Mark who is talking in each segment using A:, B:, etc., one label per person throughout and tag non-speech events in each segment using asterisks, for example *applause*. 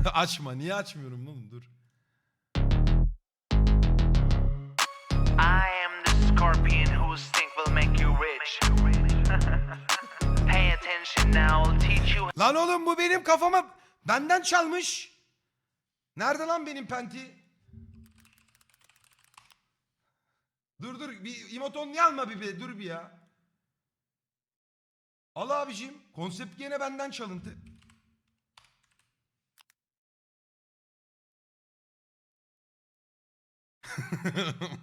A: *laughs* Açma. Niye açmıyorum oğlum? Dur.
B: I am the scorpion whose think will make you rich. *laughs* Pay attention now, I'll teach you
A: Lan oğlum bu benim kafama benden çalmış. Nerede lan benim penti? Dur dur bir emoton niye alma bir be dur bir ya. Al abicim konsept gene benden çalıntı. *laughs*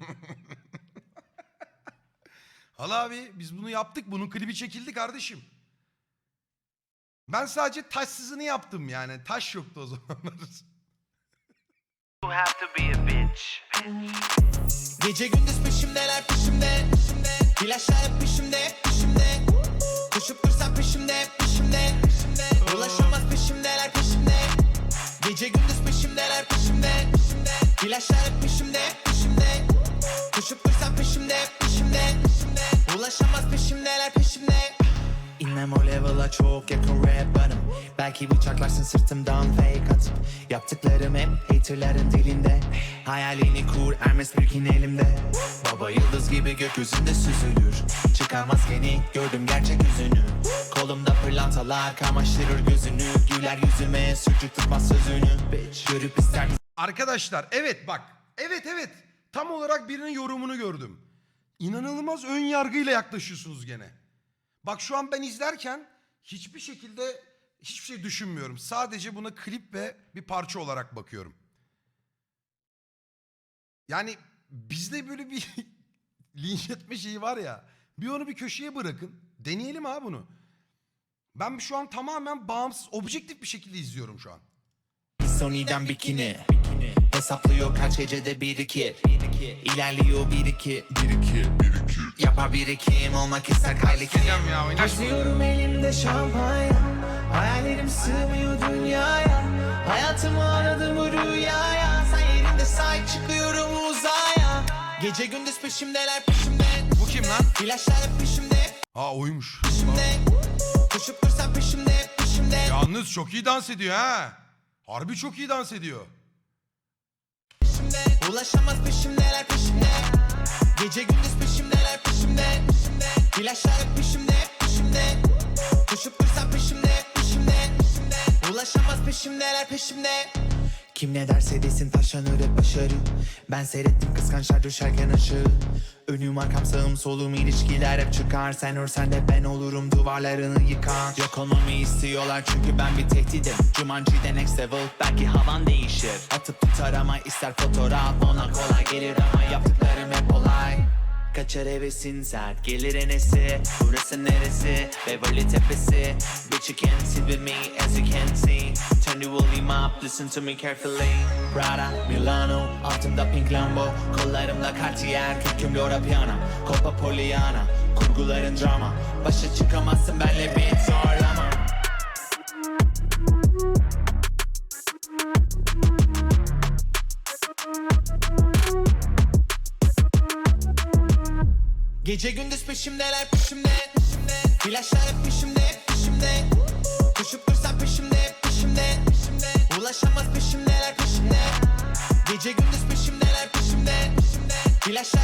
A: Al abi biz bunu yaptık bunun klibi çekildi kardeşim. Ben sadece taşsızını yaptım yani. Taş yoktu o zamanlar. *laughs*
B: You have to be a bitch.
C: Gece gündüz peşimdeler peşimde İlaçlar hep peşimde hep peşimde Koşup dursam peşimde hep peşimde Ulaşamaz peşimdeler peşimde Gece gündüz peşimdeler peşimde İlaçlar hep peşimde hep peşimde Koşup dursam peşimde hep peşimde. Ulaşamaz peşimdeler peşimde. İnmem o level'a çok yakın rap banım Belki bıçaklarsın sırtımdan fake atıp. Yaptıklarım hep haterların dilinde. Hayalini kur Hermes Birkin elimde. Baba yıldız gibi gökyüzünde süzülür. Çıkar maskeni gördüm gerçek yüzünü Kolumda pırlantalar kamaştırır gözünü. Güler yüzüme sürçük tutmaz sözünü. Bitch. Görüp ister?
A: Arkadaşlar evet bak. Evet evet. Tam olarak birinin yorumunu gördüm. İnanılmaz ön yargıyla yaklaşıyorsunuz gene. Bak şu an ben izlerken hiçbir şekilde hiçbir şey düşünmüyorum. Sadece buna klip ve bir parça olarak bakıyorum. Yani bizde böyle bir *laughs* linç etme şeyi var ya. Bir onu bir köşeye bırakın. Deneyelim ha bunu. Ben şu an tamamen bağımsız, objektif bir şekilde izliyorum şu an.
C: Sony'den bikini. Hesaplıyor kaç gecede bir iki. İlerliyor bir iki. Bir iki Yapar birikim olmak ister Kylie Kim
A: ya oynaşma.
C: Harcıyorum elimde şampanya. Hayallerim sığmıyor dünyaya. Hayatımı aradım bu rüyaya. Sen yerinde sahip çıkıyorum uzaya. Gece gündüz peşimdeler peşimde.
A: Bu kim lan?
C: İlaçlar hep peşimde.
A: Ha oymuş.
C: peşimde. Koşup dursam peşimde peşimde.
A: Yalnız çok iyi dans ediyor ha. Harbi çok iyi dans ediyor.
C: Ulaşamaz peşimdeler peşimde. Gece gündüz peşimdeler peşimde. İlaçlar hep peşimde peşimde. Koşup dursam peşimde peşimde. Ulaşamaz peşimdeler peşimde kim ne derse desin taşlanır hep başarı. Ben seyrettim kıskançlar düşerken aşağı. Önüm arkam sağım solum ilişkiler hep çıkar. Sen örsen de ben olurum duvarlarını yıkan Yok olmamı istiyorlar çünkü ben bir tehdidim. Jumanji'de next level belki havan değişir. Atıp tutar ama ister fotoğraf ona kolay gelir ama yaptıklarım hep olay. Kaçar hevesin sert gelir enesi. Burası neresi? Beverly Tepesi. Bitch you can't sit with me as you can see Volume up listen to me carefully. Prada, Milano Altımda pink Lambo. Kollarımda Cartier. Kürküm Laura Piana Copa Poliana. Kurguların drama. Başa çıkamazsın benle bir zorlama. Gece gündüz peşimdeler peşimde İlaçlar hep peşimde peşimde. Peşimde hep peşimde Ulaşamaz peşimdeler peşimde. Gece gündüz peşimdeler peşimde. İlaçlar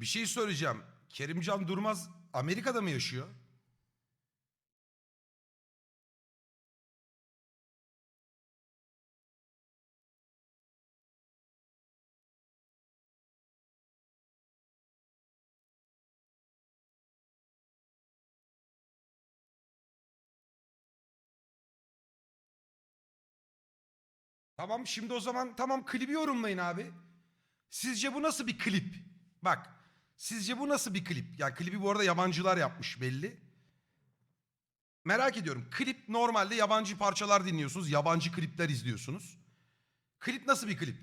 A: Bir şey söyleyeceğim. Kerimcan Durmaz Amerika'da mı yaşıyor? Tamam şimdi o zaman tamam klibi yorumlayın abi. Sizce bu nasıl bir klip? Bak sizce bu nasıl bir klip? Ya klibi bu arada yabancılar yapmış belli. Merak ediyorum. Klip normalde yabancı parçalar dinliyorsunuz. Yabancı klipler izliyorsunuz. Klip nasıl bir klip?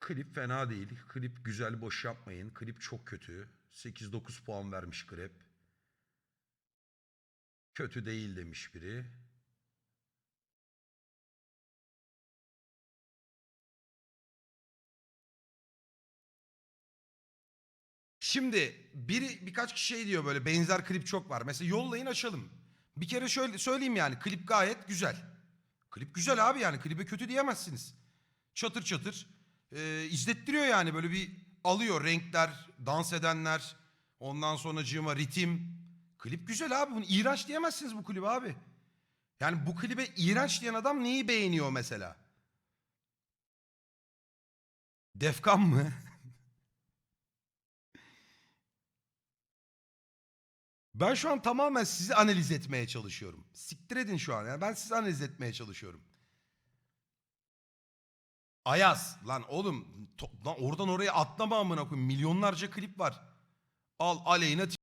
A: Klip fena değil. Klip güzel boş yapmayın. Klip çok kötü. 8-9 puan vermiş Grep. Kötü değil demiş biri. Şimdi biri birkaç kişi şey diyor böyle benzer klip çok var. Mesela yollayın açalım. Bir kere şöyle söyleyeyim yani klip gayet güzel. Klip güzel abi yani klibe kötü diyemezsiniz. Çatır çatır e, izlettiriyor yani böyle bir alıyor renkler, dans edenler, ondan sonra cığıma ritim. Klip güzel abi bunu iğrenç diyemezsiniz bu klibe abi. Yani bu klibe iğrenç diyen adam neyi beğeniyor mesela? Defkan mı? *laughs* Ben şu an tamamen sizi analiz etmeye çalışıyorum. Siktir edin şu an. Yani ben sizi analiz etmeye çalışıyorum. Ayaz. Lan oğlum to- lan oradan oraya atlama amına koyayım. Milyonlarca klip var. Al aleyhine